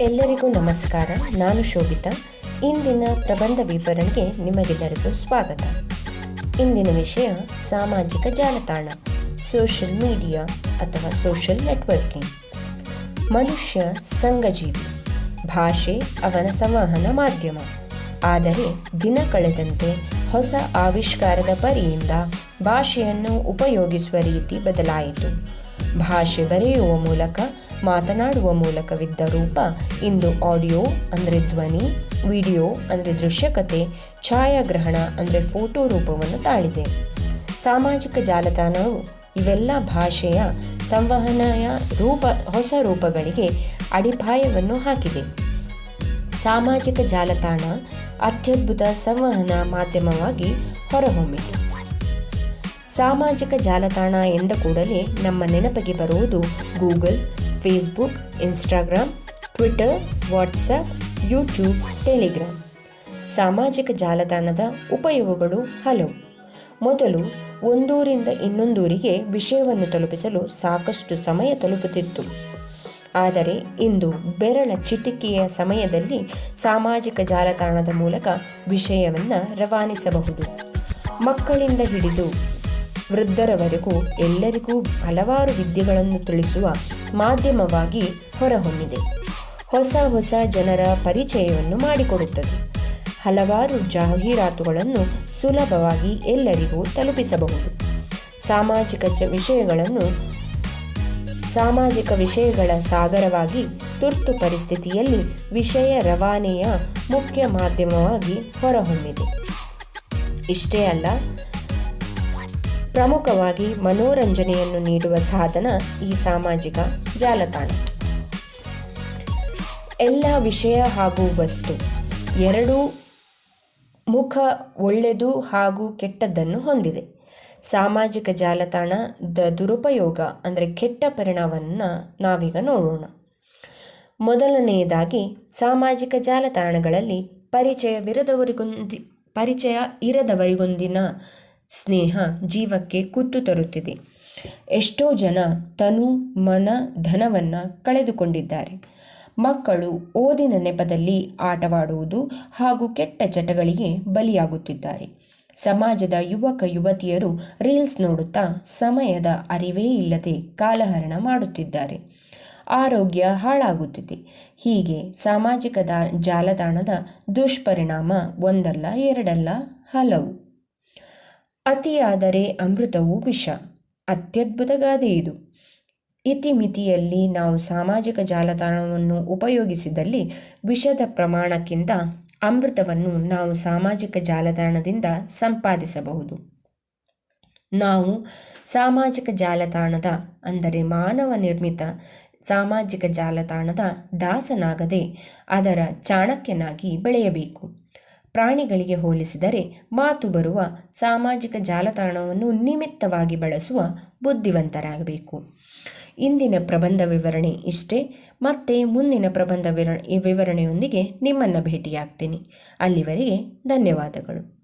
ಎಲ್ಲರಿಗೂ ನಮಸ್ಕಾರ. ನಾನು ಶೋಭಿತಾ. ಇಂದಿನ ಪ್ರಬಂಧ ವಿವರಣೆಗೆ ನಿಮಗೆಲ್ಲರಿಗೂ ಸ್ವಾಗತ. ಇಂದಿನ ವಿಷಯ ಸಾಮಾಜಿಕ ಜಾಲತಾಣ ಸೋಷಿಯಲ್ ಮೀಡಿಯಾ ಅಥವಾ ಸೋಷಿಯಲ್ ನೆಟ್ವರ್ಕಿಂಗ್ ಮನುಷ್ಯ ಸಂಘಜೀವಿ, ಭಾಷೆ ಅವನ ಸಂವಹನ ಮಾಧ್ಯಮ. ಆದರೆ ದಿನ ಕಳೆದಂತೆ ಹೊಸ ಆವಿಷ್ಕಾರದ ಪರಿಯಿಂದ ಭಾಷೆಯನ್ನು ಉಪಯೋಗಿಸುವ ರೀತಿ ಬದಲಾಯಿತು. ಭಾಷೆ ಬರೆಯುವ ಮೂಲಕ, ಮಾತನಾಡುವ ಮೂಲಕವಿದ್ದ ರೂಪ ಇಂದು ಆಡಿಯೋ ಅಂದರೆ ಧ್ವನಿ ವಿಡಿಯೋ ಅಂದರೆ ದೃಶ್ಯಕತೆ, ಛಾಯಾಗ್ರಹಣ ಅಂದರೆ ಫೋಟೋ ರೂಪವನ್ನು ತಾಳಿದೆ. ಸಾಮಾಜಿಕ ಜಾಲತಾಣವು ಇವೆಲ್ಲ ಭಾಷೆಯ ಸಂವಹನೆಯ ರೂಪ, ಹೊಸ ರೂಪಗಳಿಗೆ ಅಡಿಪಾಯವನ್ನು ಹಾಕಿದೆ. ಸಾಮಾಜಿಕ ಜಾಲತಾಣ ಅತ್ಯದ್ಭುತ ಸಂವಹನ ಮಾಧ್ಯಮವಾಗಿ ಹೊರಹೊಮ್ಮಿತು ಸಾಮಾಜಿಕ ಜಾಲತಾಣ ಎಂದ ಕೂಡಲೇ ನಮ್ಮ ನೆನಪಿಗೆ ಬರುವುದು Google, Facebook, Instagram, Twitter, WhatsApp, YouTube, Telegram. ಸಾಮಾಜಿಕ ಜಾಲತಾಣದ ಉಪಯೋಗಗಳು ಹಲವು. ಮೊದಲು ಒಂದೂರಿಂದ ಇನ್ನೊಂದೂರಿಗೆ ವಿಷಯವನ್ನು ತಲುಪಿಸಲು ಸಾಕಷ್ಟು ಸಮಯ ತಲುಪುತ್ತಿತ್ತು. ಆದರೆ ಇಂದು ಬೆರಳ ಚಿಟಿಕೆಯ ಸಮಯದಲ್ಲಿ ಸಾಮಾಜಿಕ ಜಾಲತಾಣದ ಮೂಲಕ ವಿಷಯವನ್ನು ರವಾನಿಸಬಹುದು. ಮಕ್ಕಳಿಂದ ಹಿಡಿದು ವೃದ್ಧರವರೆಗೂ ಎಲ್ಲರಿಗೂ ಹಲವಾರು ವಿದ್ಯೆಗಳನ್ನು ತಿಳಿಸುವ ಮಾಧ್ಯಮವಾಗಿ ಹೊರಹೊಮ್ಮಿದೆ. ಹೊಸ ಹೊಸ ಜನರ ಪರಿಚಯವನ್ನು ಮಾಡಿಕೊಡುತ್ತದೆ. ಹಲವಾರು ಜಾಹೀರಾತುಗಳನ್ನು ಸುಲಭವಾಗಿ ಎಲ್ಲರಿಗೂ ತಲುಪಿಸಬಹುದು. ಸಾಮಾಜಿಕ ವಿಷಯಗಳನ್ನು, ಸಾಮಾಜಿಕ ವಿಷಯಗಳ ಸಾಗರವಾಗಿ ತುರ್ತು ಪರಿಸ್ಥಿತಿಯಲ್ಲಿ ವಿಷಯ ರವಾನೆಯ ಮುಖ್ಯ ಮಾಧ್ಯಮವಾಗಿ ಹೊರಹೊಮ್ಮಿದೆ. ಇಷ್ಟೇ ಅಲ್ಲ ಪ್ರಮುಖವಾಗಿ ಮನೋರಂಜನೆಯನ್ನು ನೀಡುವ ಸಾಧನ ಈ ಸಾಮಾಜಿಕ ಜಾಲತಾಣ. ಎಲ್ಲ ವಿಷಯ ಹಾಗೂ ವಸ್ತು, ಎರಡೂ ಮುಖ ಒಳ್ಳೆಯದು ಹಾಗೂ ಕೆಟ್ಟದ್ದನ್ನು ಹೊಂದಿದೆ. ಸಾಮಾಜಿಕ ಜಾಲತಾಣದ ದುರುಪಯೋಗ ಅಂದರೆ ಕೆಟ್ಟ ಪರಿಣಾಮವನ್ನು ನಾವೀಗ ನೋಡೋಣ. ಮೊದಲನೆಯದಾಗಿ, ಸಾಮಾಜಿಕ ಜಾಲತಾಣಗಳಲ್ಲಿ ಪರಿಚಯವಿರದವರಿಗೊಂದಿ ಪರಿಚಯ ಇರದವರಿಗೊಂದಿನ ಸ್ನೇಹ ಜೀವಕ್ಕೆ ಕುತ್ತು ತರುತ್ತಿದೆ. ಎಷ್ಟೋ ಜನ ತನು ಮನ ಧನವನ್ನು ಕಳೆದುಕೊಂಡಿದ್ದಾರೆ. ಮಕ್ಕಳು ಓದಿನ ನೆಪದಲ್ಲಿ ಆಟವಾಡುವುದು ಹಾಗೂ ಕೆಟ್ಟ ಚಟಗಳಿಗೆ ಬಲಿಯಾಗುತ್ತಿದ್ದಾರೆ. ಸಮಾಜದ ಯುವಕ ಯುವತಿಯರು ರೀಲ್ಸ್ ನೋಡುತ್ತಾ ಸಮಯದ ಅರಿವೇ ಇಲ್ಲದೆ ಕಾಲಹರಣ ಮಾಡುತ್ತಿದ್ದಾರೆ. ಆರೋಗ್ಯ ಹಾಳಾಗುತ್ತಿದೆ. ಹೀಗೆ ಸಾಮಾಜಿಕ ಜಾಲತಾಣದ ದುಷ್ಪರಿಣಾಮ ಒಂದಲ್ಲ ಎರಡಲ್ಲ ಹಲವು. ಅತಿಯಾದರೆ ಅಮೃತವು ವಿಷ. ಅತ್ಯದ್ಭುತ ಗಾದೆ ಇದು. ಇತಿಮಿತಿಯಲ್ಲಿ ನಾವು ಸಾಮಾಜಿಕ ಜಾಲತಾಣವನ್ನು ಉಪಯೋಗಿಸಿದಲ್ಲಿ ವಿಷದ ಪ್ರಮಾಣಕ್ಕಿಂತ ಅಮೃತವನ್ನು ನಾವು ಸಾಮಾಜಿಕ ಜಾಲತಾಣದಿಂದ ಸಂಪಾದಿಸಬಹುದು. ನಾವು ಸಾಮಾಜಿಕ ಜಾಲತಾಣದ, ಅಂದರೆ ಮಾನವ ನಿರ್ಮಿತ ಸಾಮಾಜಿಕ ಜಾಲತಾಣದ ದಾಸನಾಗದೆ ಅದರ ಚಾಣಕ್ಯನಾಗಿ ಬೆಳೆಯಬೇಕು. ಪ್ರಾಣಿಗಳಿಗೆ ಹೋಲಿಸಿದರೆ ಮಾತು ಬರುವ ಸಾಮಾಜಿಕ ಜಾಲತಾಣವನ್ನು ನಿಮಿತ್ತವಾಗಿ ಬಳಸುವ ಬುದ್ಧಿವಂತರಾಗಬೇಕು. ಇಂದಿನ ಪ್ರಬಂಧ ವಿವರಣೆ ಇಷ್ಟೇ. ಮತ್ತೆ ಮುಂದಿನ ಪ್ರಬಂಧ ವಿವರಣೆಯೊಂದಿಗೆ ನಿಮ್ಮನ್ನು ಭೇಟಿಯಾಗ್ತೀನಿ. ಅಲ್ಲಿವರೆಗೆ ಧನ್ಯವಾದಗಳು.